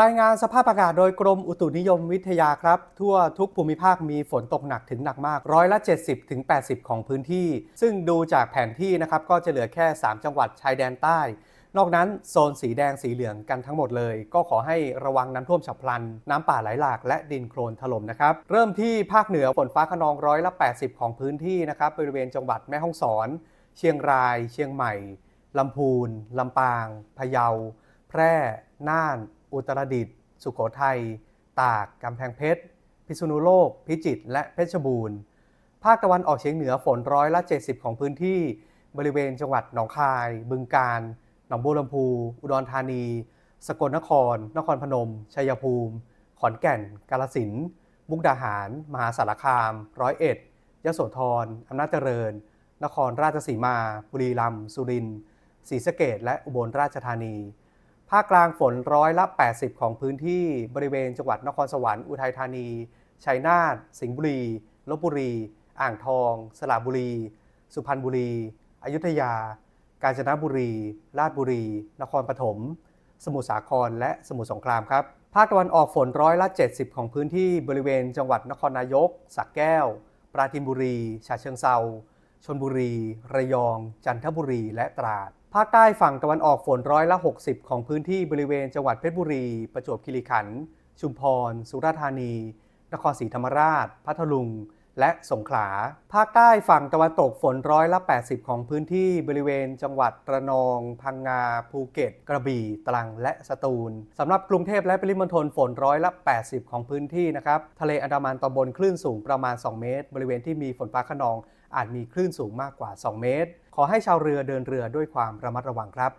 รายงานสภาพอากาศโดยกรมอุตุนิยมวิทยาครับ ทั่วทุกภูมิภาคมีฝนตกหนักถึงหนักมากร้อยละ 70ถึง80 ของพื้นที่ ซึ่งดูจากแผนที่นะครับก็จะเหลือแค่ 3 จังหวัดชายแดนใต้ นอกนั้นโซนสีแดงสีเหลืองกันทั้งหมดเลย ก็ขอให้ระวังน้ำท่วมฉับพลัน น้ำป่าไหลหลากและดินโคลนถล่มนะครับ เริ่มที่ภาคเหนือฝนฟ้าขนองร้อยละ 80 ของพื้นที่นะครับบริเวณจังหวัดแม่ฮ่องสอน เชียงราย เชียงใหม่ลำพูนลำปางพะเยา แพร่ น่าน อุตรดิตถ์สุโขทัย ตาก กำแพงเพชร พิษณุโลก พิจิตร และเพชรบูรณ์ ภาคตะวันออกเฉียงเหนือฝนร้อยละ 70 ของพื้นที่ บริเวณจังหวัดหนองคาย บึงกาฬ หนองบัวลำพู อุดรธานี สกลนคร นครพนม ชัยภูมิ ขอนแก่น กาฬสินธุ์ มุกดาหาร มหาสารคาม ร้อยเอ็ด ยโสธร อำนาจเจริญ นครราชสีมา บุรีรัมย์ สุรินทร์ ศรีสะเกดและอุบลราชธานี ภาคกลางฝนร้อยละ 80 ของพื้นที่บริเวณจังหวัดนครสวรรค์อุทัยธานี ชัยนาท สิงห์บุรี ลบบุรี อ่างทอง สระบุรี สุพรรณบุรี อยุธยา กาญจนบุรี ราชบุรี นครปฐม สมุทรสาคร และสมุทรสงครามครับ ภาคตะวันออกฝนร้อยละ 70 ของพื้นที่บริเวณจังหวัดนครนายกสระแก้ว ปราจีนบุรี ฉะเชิงเซา ชนบุรี ระยอง จันทบุรีและตราด ภาคใต้ฝั่งตะวันออกฝนร้อยละ 60 ของพื้นที่บริเวณจังหวัดเพชรบุรี ประจวบคีรีขันธ์ชุมพร สุราษฎร์ธานี นครศรีธรรมราช พัทลุง และสงขลา ภาคใต้ฝั่งตะวันตกฝนร้อยละ 80 ของพื้นที่บริเวณจังหวัดระนอง พังงา ภูเก็ต กระบี่ ตรัง และสตูลสำหรับกรุงเทพและปริมณฑลฝนร้อยละ 80 ของพื้นที่นะครับ ทะเลอันดามันตอนบนคลื่นสูงประมาณ 2 เมตร บริเวณที่มีฝนฟ้าขนองอาจมีคลื่นสูงมากกว่า 2 เมตร ขอให้ชาวเรือเดินเรือด้วยความระมัดระวังครับ